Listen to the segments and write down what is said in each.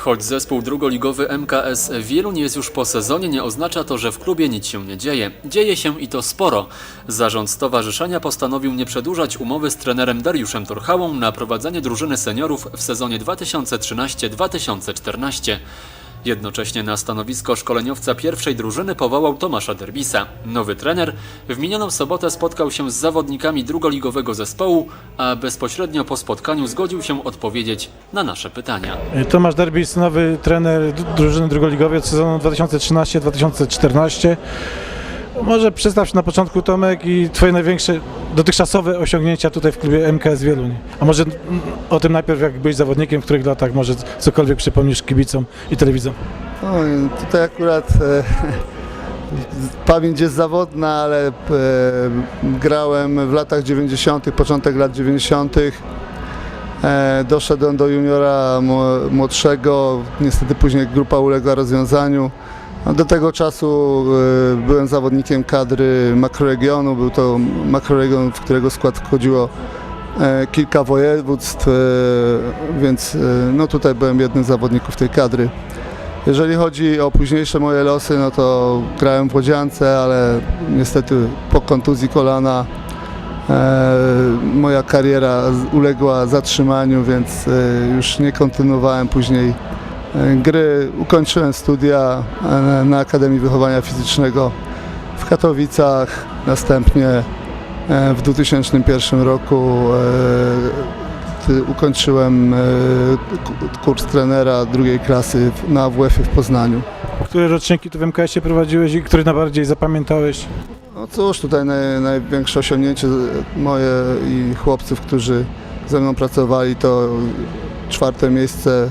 Choć zespół drugoligowy MKS Wieluń jest już po sezonie, nie oznacza to, że w klubie nic się nie dzieje. Dzieje się i to sporo. Zarząd stowarzyszenia postanowił nie przedłużać umowy z trenerem Dariuszem Torchałą na prowadzenie drużyny seniorów w sezonie 2013-2014. Jednocześnie na stanowisko szkoleniowca pierwszej drużyny powołał Tomasza Derbisa. Nowy trener w minioną sobotę spotkał się z zawodnikami drugoligowego zespołu, a bezpośrednio po spotkaniu zgodził się odpowiedzieć na nasze pytania. Tomasz Derbis, nowy trener drużyny drugoligowej od sezonu 2013-2014. Może przedstaw się na początku Tomek i Twoje największe dotychczasowe osiągnięcia tutaj w klubie MKS Wieluń. A może o tym najpierw jak byłeś zawodnikiem, w których latach może cokolwiek przypomnisz kibicom i telewidzom. Oj, tutaj akurat e, pamięć jest zawodna, ale e, grałem w latach 90., początek lat 90. E, doszedłem do juniora mło- młodszego, niestety później grupa uległa rozwiązaniu. A do tego czasu e, byłem zawodnikiem kadry makroregionu, był to makroregion, w którego skład wchodziło e, kilka województw, e, więc no tutaj byłem jednym z zawodników tej kadry. Jeżeli chodzi o późniejsze moje losy, no to grałem w Łodziance, ale niestety po kontuzji kolana moja kariera uległa zatrzymaniu, więc już nie kontynuowałem później gry. Ukończyłem studia e, na Akademii Wychowania Fizycznego w Katowicach, następnie e, w 2001 roku e, ukończyłem e, kurs trenera drugiej klasy na WF-ie w Poznaniu. Które roczniki tu w MKS-ie prowadziłeś i które najbardziej zapamiętałeś? No cóż, tutaj naj, największe osiągnięcie moje i chłopców, którzy ze mną pracowali, to czwarte miejsce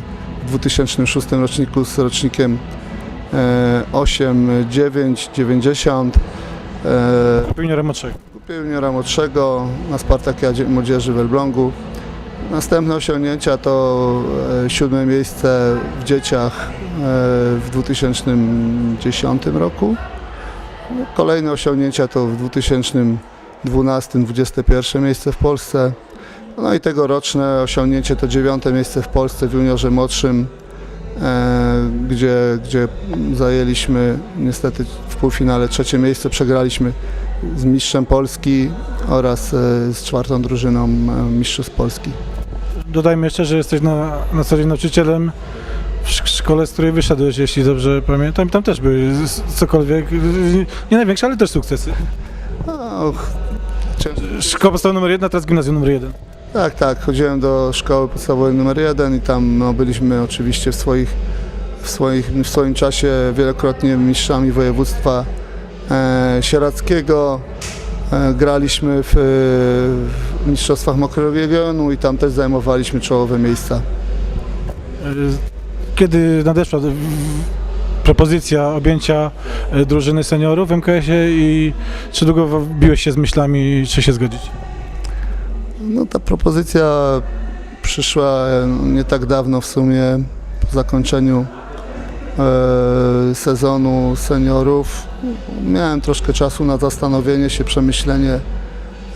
2006 roczniku z rocznikiem e, 8, 9, 90. E, Juniora młodszego. juniora młodszego na Spartakiadzie Młodzieży w Elblągu. Następne osiągnięcia to e, siódme miejsce w dzieciach e, w 2010 roku. Kolejne osiągnięcia to w 2012 21 miejsce w Polsce. No i tegoroczne osiągnięcie to dziewiąte miejsce w Polsce w juniorze młodszym, e, gdzie, gdzie zajęliśmy niestety w półfinale trzecie miejsce, przegraliśmy z mistrzem Polski oraz e, z czwartą drużyną e, mistrzostw Polski. Dodajmy jeszcze, że jesteś na, na co dzień nauczycielem w sz- szkole, z której wyszedłeś, jeśli dobrze pamiętam. Tam też były cokolwiek, nie największe, ale też sukcesy. Och. Szkoła podstawowa numer jeden, a teraz gimnazjum numer jeden. Tak, tak, chodziłem do szkoły podstawowej numer jeden i tam no, byliśmy oczywiście w, swoich, w, swoich, w swoim czasie wielokrotnie mistrzami województwa e, sieradzkiego. E, graliśmy w, w mistrzostwach makroregionu i tam też zajmowaliśmy czołowe miejsca. Y, Kiedy nadeszła propozycja objęcia y, drużyny seniorów w MKS-ie i czy długo biłeś się z myślami, czy się zgodzić? No ta propozycja przyszła e, nie tak dawno w sumie po zakończeniu e, sezonu seniorów. Miałem troszkę czasu na zastanowienie się, przemyślenie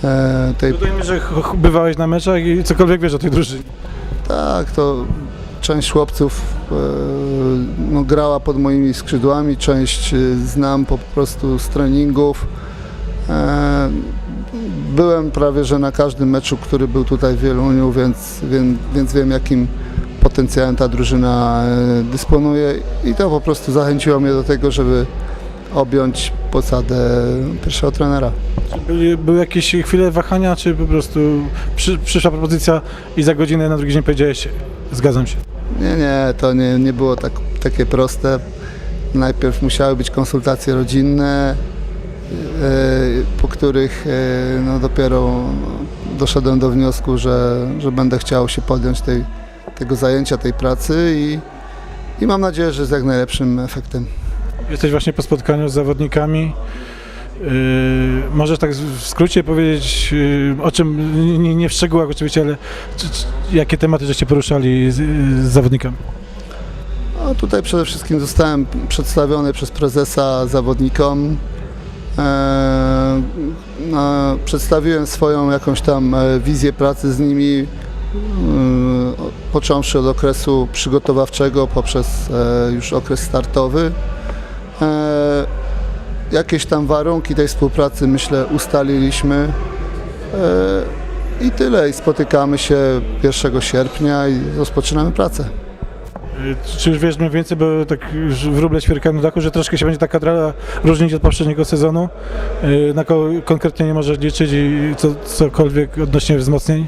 e, tej... Dodajmy, że bywałeś na meczach i cokolwiek wiesz o tej drużynie. Tak, to część chłopców e, no, grała pod moimi skrzydłami, część znam po prostu z treningów. Byłem prawie, że na każdym meczu, który był tutaj w Wieluniu, więc, więc, więc wiem jakim potencjałem ta drużyna e, dysponuje i to po prostu zachęciło mnie do tego, żeby objąć posadę pierwszego trenera. Czy Były, były jakieś chwile wahania, czy po prostu przy, przyszła propozycja i za godzinę na drugi dzień powiedziałeś zgadzam się? Nie, nie, to nie, nie było tak, takie proste. Najpierw musiały być konsultacje rodzinne, po których e, no, dopiero doszedłem do wniosku, że, że będę chciał się podjąć tej, tego zajęcia, tej pracy i, i mam nadzieję, że z jak najlepszym efektem. Jesteś właśnie po spotkaniu z zawodnikami. Yy, możesz tak w skrócie powiedzieć, yy, o czym, nie, nie w szczegółach oczywiście, ale czy, czy, jakie tematy żeście poruszali z, z zawodnikami? No, tutaj przede wszystkim zostałem przedstawiony przez prezesa zawodnikom. E, przedstawiłem swoją jakąś tam e, wizję pracy z nimi. E, począwszy od okresu przygotowawczego poprzez już okres startowy. Jakieś tam warunki tej współpracy myślę ustaliliśmy i tyle. I spotykamy się 1 sierpnia i rozpoczynamy pracę. Y, Czy już wiesz mniej więcej, bo tak już wróble ćwierkają na dachu, że troszkę się będzie ta kadra różnić od poprzedniego sezonu? Y, Na kogo konkretnie nie możesz liczyć i co, cokolwiek odnośnie wzmocnień?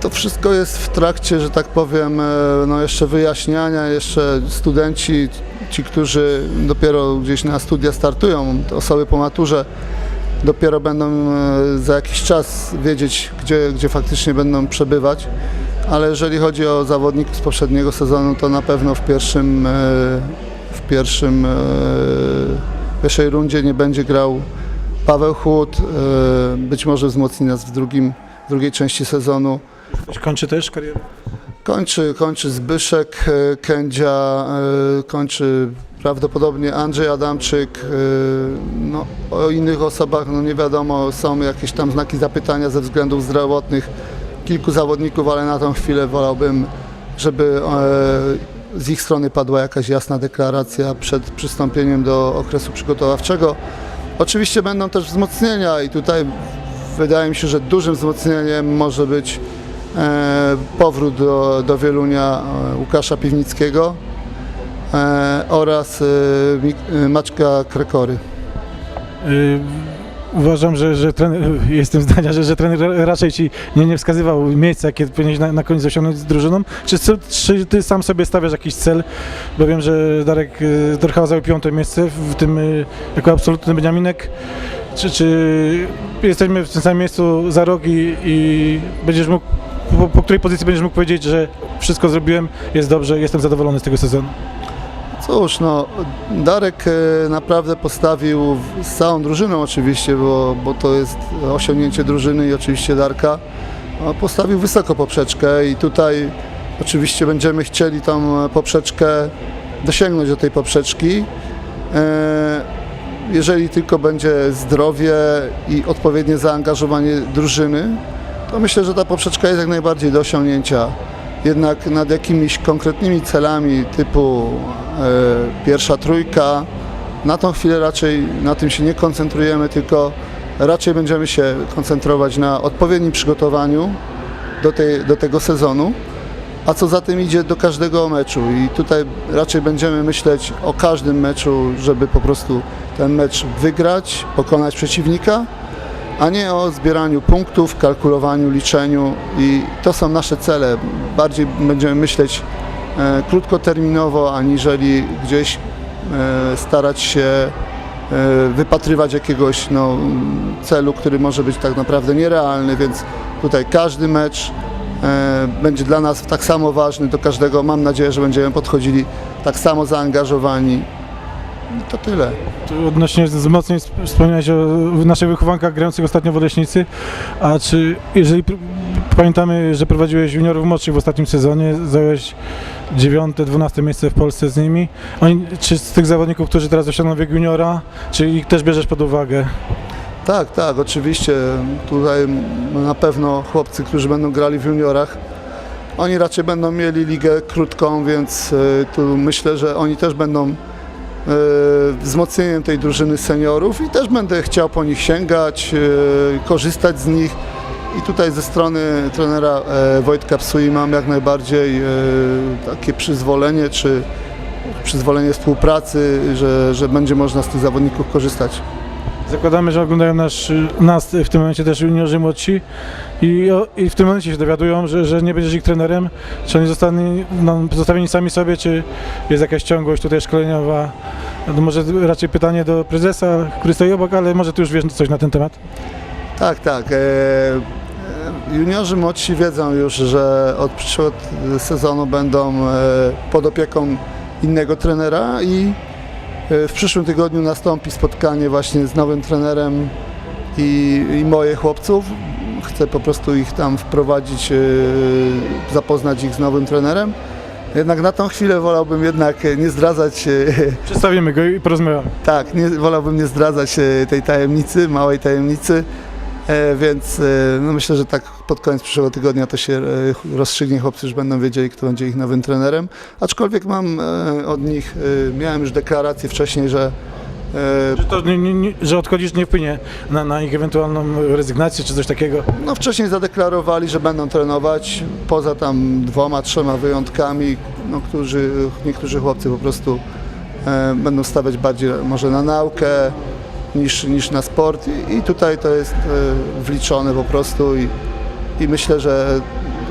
To wszystko jest w trakcie, że tak powiem, e, no jeszcze wyjaśniania, jeszcze studenci, ci, którzy dopiero gdzieś na studia startują, osoby po maturze, dopiero będą e, za jakiś czas wiedzieć, gdzie, gdzie faktycznie będą przebywać. Ale jeżeli chodzi o zawodników z poprzedniego sezonu, to na pewno w pierwszym, e, w pierwszym, e, w pierwszej rundzie nie będzie grał Paweł Chłód. e, Być może wzmocni nas w drugim, w drugiej części sezonu. Kończy też karierę? Kończy, kończy Zbyszek Kędzia, kończy prawdopodobnie Andrzej Adamczyk. No, o innych osobach no nie wiadomo, są jakieś tam znaki zapytania ze względów zdrowotnych kilku zawodników, ale na tą chwilę wolałbym, żeby e, z ich strony padła jakaś jasna deklaracja przed przystąpieniem do okresu przygotowawczego. Oczywiście będą też wzmocnienia i tutaj wydaje mi się, że dużym wzmocnieniem może być e, powrót do, do Wielunia e, Łukasza Piwnickiego oraz Maćka Krekory. Uważam, że, że trener, jestem zdania, że, że trener raczej ci nie, nie wskazywał miejsca, jakie powinieneś na, na koniec osiągnąć z drużyną. Czy, czy, ty sam sobie stawiasz jakiś cel? Bo wiem, że Darek y, Dorchała zajął piąte miejsce w tym y, jako absolutny Beniaminek. Czy, czy jesteśmy w tym samym miejscu za rok i, i będziesz mógł, po, po której pozycji będziesz mógł powiedzieć, że wszystko zrobiłem, jest dobrze, jestem zadowolony z tego sezonu? Cóż, no, Darek e, naprawdę postawił z całą drużyną oczywiście, bo, bo to jest osiągnięcie drużyny i oczywiście Darka. no, Postawił wysoko poprzeczkę i tutaj oczywiście będziemy chcieli tą e, poprzeczkę dosięgnąć do tej poprzeczki. E, Jeżeli tylko będzie zdrowie i odpowiednie zaangażowanie drużyny, to myślę, że ta poprzeczka jest jak najbardziej do osiągnięcia. Jednak nad jakimiś konkretnymi celami typu e, pierwsza trójka, na tą chwilę raczej na tym się nie koncentrujemy, tylko raczej będziemy się koncentrować na odpowiednim przygotowaniu do, tej, do tego sezonu, a co za tym idzie do każdego meczu. I tutaj raczej będziemy myśleć o każdym meczu, żeby po prostu ten mecz wygrać, pokonać przeciwnika, a nie o zbieraniu punktów, kalkulowaniu, liczeniu i to są nasze cele. Bardziej będziemy myśleć e, krótkoterminowo, aniżeli gdzieś e, starać się e, wypatrywać jakiegoś no, celu, który może być tak naprawdę nierealny, więc tutaj każdy mecz będzie dla nas tak samo ważny, do każdego mam nadzieję, że będziemy podchodzili tak samo zaangażowani. I to tyle. Tu Odnośnie sp- wspomniałeś o naszych wychowankach grających ostatnio w Oleśnicy, a czy jeżeli pr- pamiętamy, że prowadziłeś juniorów młodszych w ostatnim sezonie, zająłeś 9-12 miejsce w Polsce z nimi, Oni, czy z tych zawodników, którzy teraz osiągną wiek juniora, czy ich też bierzesz pod uwagę? Tak, tak, oczywiście. Tutaj na pewno chłopcy, którzy będą grali w juniorach, oni raczej będą mieli ligę krótką, więc y, tu myślę, że oni też będą wzmocnieniem tej drużyny seniorów i też będę chciał po nich sięgać, y, korzystać z nich. I tutaj ze strony trenera e, Wojtka Psui mam jak najbardziej e, takie przyzwolenie, czy przyzwolenie współpracy, że, że będzie można z tych zawodników korzystać. Zakładamy, że oglądają nasz, nas w tym momencie też juniorzy młodsi i, i w tym momencie się dowiadują, że, że nie będziesz ich trenerem. Czy oni zostali no, pozostawieni sami sobie, czy jest jakaś ciągłość tutaj szkoleniowa? No, może raczej pytanie do prezesa, który stoi obok, ale może ty już wiesz coś na ten temat? Tak, tak. E, e, juniorzy młodsi wiedzą już, że od przyszłego sezonu będą e, pod opieką innego trenera i w przyszłym tygodniu nastąpi spotkanie właśnie z nowym trenerem i, i moje chłopców. Chcę po prostu ich tam wprowadzić, e, zapoznać ich z nowym trenerem. Jednak na tą chwilę wolałbym jednak nie zdradzać e, Przedstawimy go i porozmawiamy. tak, nie, wolałbym nie zdradzać e, tej tajemnicy, małej tajemnicy, e, więc e, no myślę, że tak pod koniec przyszłego tygodnia to się e, rozstrzygnie, chłopcy już będą wiedzieli, kto będzie ich nowym trenerem. Aczkolwiek mam e, od nich, e, miałem już deklarację wcześniej, że Że, to nie, nie, że odchodzisz nie wpłynie na, na ich ewentualną rezygnację czy coś takiego. No wcześniej zadeklarowali, że będą trenować, poza tam dwoma, trzema wyjątkami, no, którzy, niektórzy chłopcy po prostu e, będą stawiać bardziej może na naukę niż, niż na sport i, i tutaj to jest e, wliczone po prostu i, i myślę, że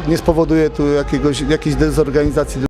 nie spowoduje tu jakiegoś, jakiejś dezorganizacji